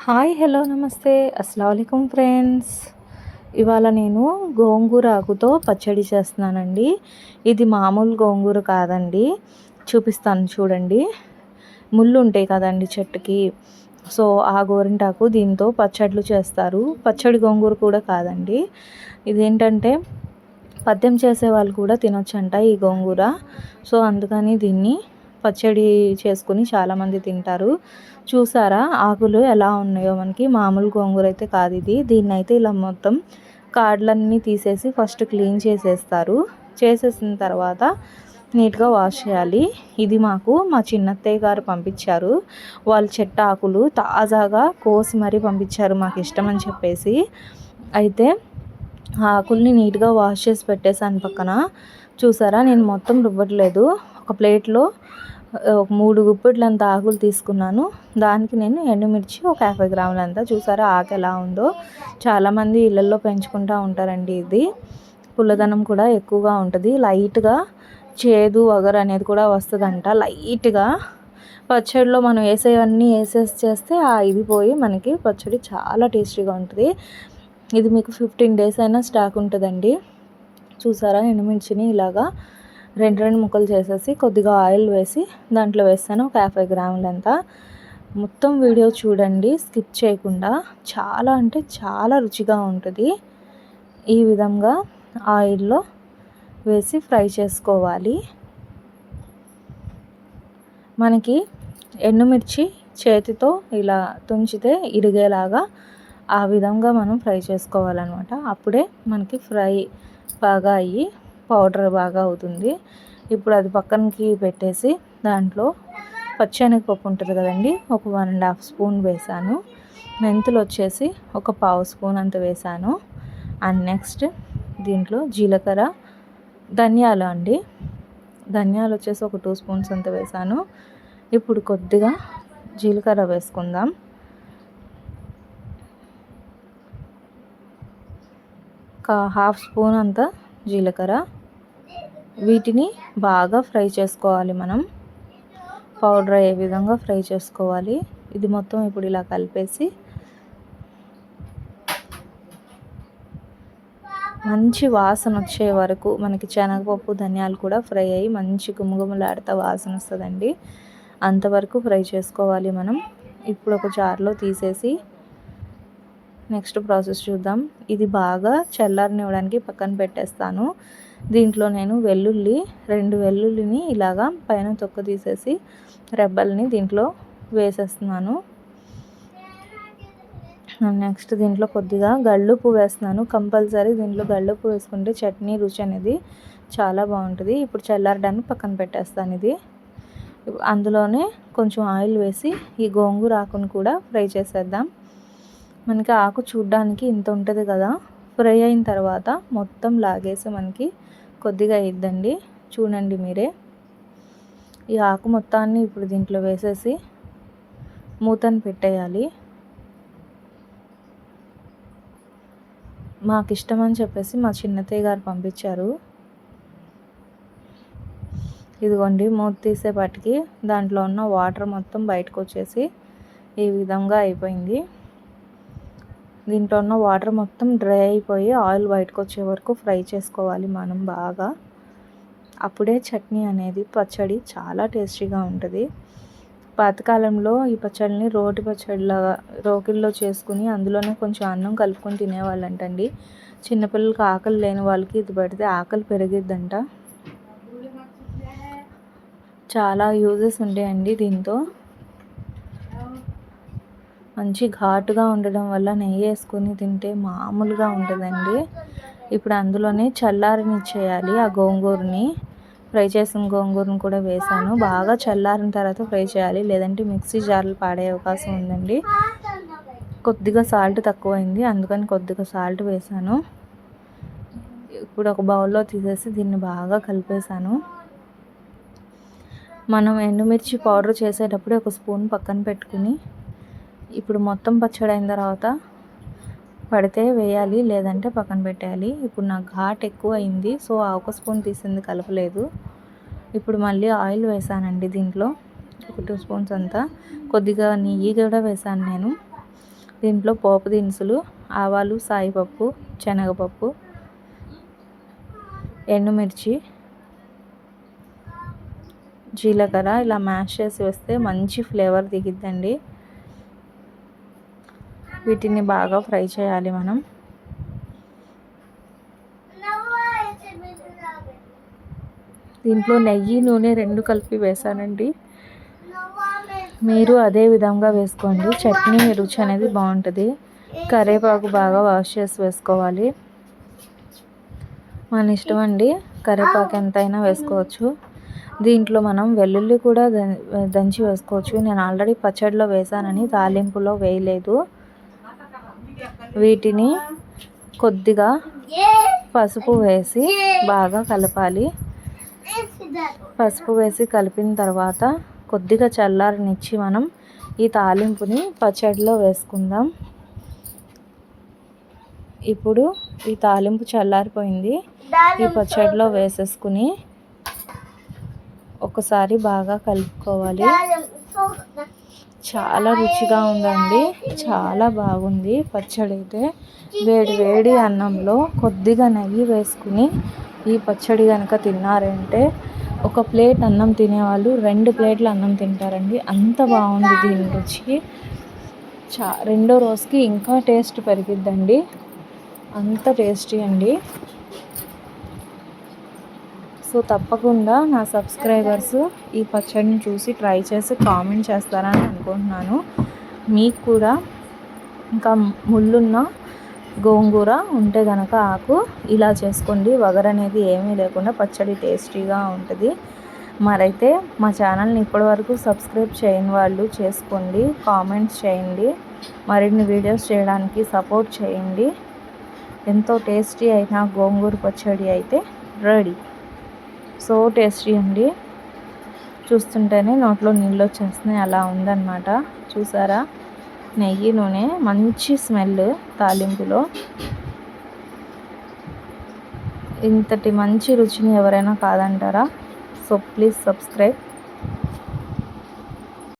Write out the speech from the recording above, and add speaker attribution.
Speaker 1: Hi hello నమస్తే. అస్సలం friends. ఇవాళ నేను గోంగూర ఆకుతో పచ్చడి చేస్తున్నానండి. ఇది మామూలు గోంగూర కాదండి. చూపిస్తాను చూడండి. ముళ్ళు ఉంటాయి కదండి చెట్టుకి. సో ఆ గోరింటాకు దీంతో పచ్చడ్లు చేస్తారు. పచ్చడి గోంగూర కూడా కాదండి. ఇదేంటంటే పద్యం చేసే వాళ్ళు కూడా తినొచ్చంట ఈ గోంగూర. సో అందుకని దీన్ని పచ్చడి చేసుకుని చాలామంది తింటారు. చూసారా ఆకులు ఎలా ఉన్నాయో మనకి? మామూలు గోంగూర అయితే కాదు ఇది. దీన్ని అయితే ఇలా మొత్తం కాడలన్నీ తీసేసి ఫస్ట్ క్లీన్ చేసేస్తారు. చేసేసిన తర్వాత నీట్గా వాష్ చేయాలి. ఇది మాకు మా చిన్నత్తయ్య గారు పంపించారు. వాళ్ళ చెట్టు ఆకులు తాజాగా కోసి మరీ పంపించారు మాకు ఇష్టం అని చెప్పేసి. అయితే ఆకుల్ని నీట్గా వాష్ చేసి పెట్టేశాను పక్కన. చూసారా నేను మొత్తం రుబ్బట్లేదు ఒక ప్లేట్లో ఒక మూడు గుప్పిట్లంత ఆకులు తీసుకున్నాను. దానికి నేను ఎండుమిర్చి ఒక యాభై గ్రాములంతా. చూసారా ఆకు ఎలా ఉందో? చాలామంది ఇళ్ళల్లో పెంచుకుంటూ ఉంటారండి ఇది. పుల్లదనం కూడా ఎక్కువగా ఉంటుంది. లైట్గా చేదు వగరు అనేది కూడా వస్తుందంట. లైట్గా పచ్చడిలో మనం వేసేవన్నీ వేసేసి చేస్తే ఆ ఇది పోయి మనకి పచ్చడి చాలా టేస్టీగా ఉంటుంది. ఇది మీకు ఫిఫ్టీన్ డేస్ అయినా స్టాక్ ఉంటుందండి. చూసారా ఎండుమిర్చిని ఇలాగా రెండు రెండు ముక్కలు చేసేసి కొద్దిగా ఆయిల్ వేసి దాంట్లో వేస్తాను ఒక యాభై గ్రాములంతా మొత్తం వీడియో చూడండి స్కిప్ చేయకుండా. చాలా అంటే చాలా రుచిగా ఉంటుంది. ఈ విధంగా ఆయిల్లో వేసి ఫ్రై చేసుకోవాలి. మనకి ఎండుమిర్చి చేతితో ఇలా తుంచితే ఇరిగేలాగా ఆ విధంగా మనం ఫ్రై చేసుకోవాలన్నమాట. అప్పుడే మనకి ఫ్రై బాగా అయ్యి పౌడర్ బాగా అవుతుంది. ఇప్పుడు అది పక్కనకి పెట్టేసి దాంట్లో పచ్చెనగపప్పు ఉంటుంది కదండి ఒక వన్ అండ్ హాఫ్ స్పూన్ వేసాను. మెంతులు వచ్చేసి ఒక పావు స్పూన్ అంత వేసాను. అండ్ నెక్స్ట్ దీంట్లో జీలకర్ర ధనియాలు అండి. ధనియాలు వచ్చేసి ఒక టూ స్పూన్స్ అంత వేసాను. ఇప్పుడు కొద్దిగా జీలకర్ర వేసుకుందాం. ఒక హాఫ్ స్పూన్ అంత జీలకర్ర. వీటిని బాగా ఫ్రై చేసుకోవాలి మనం. పౌడర్ అయ్యే విధంగా ఫ్రై చేసుకోవాలి. ఇది మొత్తం ఇప్పుడు ఇలా కలిపేసి మంచి వాసన వచ్చే వరకు మనకి శనగపప్పు ధనియాలు కూడా ఫ్రై అయ్యి మంచి గుమగుమలాడుతూ వాసన వస్తుందండి. అంతవరకు ఫ్రై చేసుకోవాలి మనం. ఇప్పుడు ఒక జార్లో తీసేసి నెక్స్ట్ ప్రాసెస్ చూద్దాం. ఇది బాగా చల్లారనివ్వడానికి పక్కన పెట్టేస్తాను. దీంట్లో నేను వెల్లుల్లి రెండు వెల్లుల్లిని ఇలాగా పైన తొక్క తీసేసి రెబ్బల్ని దీంట్లో వేసేస్తున్నాను. నెక్స్ట్ దీంట్లో కొద్దిగా గళ్ళుప్పు వేస్తున్నాను. కంపల్సరీ దీంట్లో గళ్ళుప్పు వేసుకుంటే చట్నీ రుచి అనేది చాలా బాగుంటుంది. ఇప్పుడు చల్లారడానికి పక్కన పెట్టేస్తాను ఇది. అందులోనే కొంచెం ఆయిల్ వేసి ఈ గోంగూర ఆకును కూడా ఫ్రై చేసేద్దాం. మనకి ఆకు చూడ్డానికి ఇంత ఉంటుంది కదా? ఫ్రై అయిన తర్వాత మొత్తం లాగేసి మనకి కొద్దిగా ఇద్దండి చూడండి మీరే. ఈ ఆకు మొత్తాన్ని ఇప్పుడు దీంట్లో వేసేసి మూతను పెట్టేయాలి. మాకు ఇష్టం అని చెప్పేసి మా చిన్నతయ్య గారు పంపించారు. ఇదిగోండి మూత తీసేపాటికి దాంట్లో ఉన్న వాటర్ మొత్తం బయటకు వచ్చేసి ఈ విధంగా అయిపోయింది. దీంట్లో ఉన్న వాటర్ మొత్తం డ్రై అయిపోయి ఆయిల్ బయటకు వచ్చే వరకు ఫ్రై చేసుకోవాలి మనం బాగా. అప్పుడే చట్నీ అనేది పచ్చడి చాలా టేస్టీగా ఉంటుంది. పాతకాలంలో ఈ పచ్చడిని రోటి పచ్చడిలాగా రోకిల్లో చేసుకుని అందులోనే కొంచెం అన్నం కలుపుకొని తినేవాళ్ళంటండి. చిన్నపిల్లలకి ఆకలి లేని వాళ్ళకి ఇది పెడితే ఆకలి పెరిగిద్దంట. చాలా యూజెస్ ఉంటాయండి దీంతో. మంచి ఘాటుగా ఉండడం వల్ల నెయ్యి వేసుకొని తింటే మామూలుగా ఉంటుందండి. ఇప్పుడు అందులోనే చల్లారనిచ్చేయాలి ఆ గోంగూరని. ఫ్రై చేసిన గోంగూరను కూడా వేసాను. బాగా చల్లారిన తర్వాత ఫ్రై చేయాలి. లేదంటే మిక్సీ జార్లు పాడే అవకాశం ఉందండి. కొద్దిగా సాల్ట్ తక్కువైంది. అందుకని కొద్దిగా సాల్ట్ వేసాను. ఇప్పుడు ఒక బౌల్లో తీసేసి దీన్ని బాగా కలిపేశాను. మనం ఎండుమిర్చి పౌడర్ చేసేటప్పుడు ఒక స్పూన్ పక్కన పెట్టుకుని ఇప్పుడు మొత్తం పచ్చడి అయిన తర్వాత పడితే వేయాలి లేదంటే పక్కన పెట్టేయాలి. ఇప్పుడు నాకు ఘాట్ ఎక్కువ అయింది సో ఆ ఒక స్పూన్ తీసింది కలపలేదు. ఇప్పుడు మళ్ళీ ఆయిల్ వేసానండి దీంట్లో ఒక టూ స్పూన్స్ అంతా. కొద్దిగా నెయ్యి కూడా వేసాను నేను. దీంట్లో పోపు దినుసులు ఆవాలు సాయిపప్పు శనగపప్పు ఎండుమిర్చి జీలకర్ర ఇలా మ్యాష్ చేసి వేస్తే మంచి ఫ్లేవర్ దిగిద్దండి. వీటిని బాగా ఫ్రై చేయాలి మనం. దీంట్లో నెయ్యి నూనె రెండు కలిపి వేసానండి. మీరు అదే విధంగా వేసుకోండి. చట్నీ రుచి అనేది బాగుంటుంది. కరేపాకు బాగా వాష్ చేసి వేసుకోవాలి. మన ఇష్టం అండి. కరివేపాకు ఎంతైనా వేసుకోవచ్చు. దీంట్లో మనం వెల్లుల్లి కూడా దంచి వేసుకోవచ్చు. నేను ఆల్రెడీ పచ్చడిలో వేసానని తాలింపులో వేయలేదు. వీటిని కొద్దిగా పసుపు వేసి బాగా కలపాలి. పసుపు వేసి కలిపిన తర్వాత కొద్దిగా చల్లారనిచ్చి మనం ఈ తాలింపుని పచ్చడిలో వేసుకుందాం. ఇప్పుడు ఈ తాలింపు చల్లారిపోయింది. ఈ పచ్చడిలో వేసేసుకుని ఒకసారి బాగా కలుపుకోవాలి. చాలా రుచిగా ఉందండి. చాలా బాగుంది పచ్చడి అయితే వేడి వేడి అన్నంలో కొద్దిగా నెయ్యి వేసుకుని ఈ పచ్చడి కనుక తిన్నారంటే ఒక ప్లేట్ అన్నం తినేవాళ్ళు రెండు ప్లేట్లు అన్నం తింటారండి. అంత బాగుంది దీని రుచి. చా రెండో రోజుకి ఇంకా టేస్ట్ పెరిగిద్దండి. అంత టేస్టీ అండి. సో తప్పకుండా నా సబ్స్క్రైబర్స్ ఈ పచ్చడిని చూసి ట్రై చేసి కామెంట్ చేస్తారని అనుకుంటున్నాను. మీకు కూడా ఇంకా ముళ్ళున్న గోంగూర ఉంటే కనుక ఆకు ఇలా చేసుకోండి. వగర్ అనేది ఏమీ లేకుండా పచ్చడి టేస్టీగా ఉంటుంది. మరైతే మా ఛానల్ని ఇప్పటివరకు సబ్స్క్రైబ్ చేయని వాళ్ళు చేసుకోండి. కామెంట్స్ చేయండి. మరిన్ని వీడియోస్ చేయడానికి సపోర్ట్ చేయండి. ఎంతో టేస్టీ అయిన గోంగూర పచ్చడి అయితే రెడీ. సో టేస్టీ అండి. చూస్తుంటేనే నోట్లో నీళ్ళు వచ్చేస్తున్నాయి. అలా ఉందన్నమాట. చూసారా? నెయ్యి నూనె మంచి స్మెల్ తాలింపులో. ఇంతటి మంచి రుచిని ఎవరైనా కాదంటారా? So please subscribe.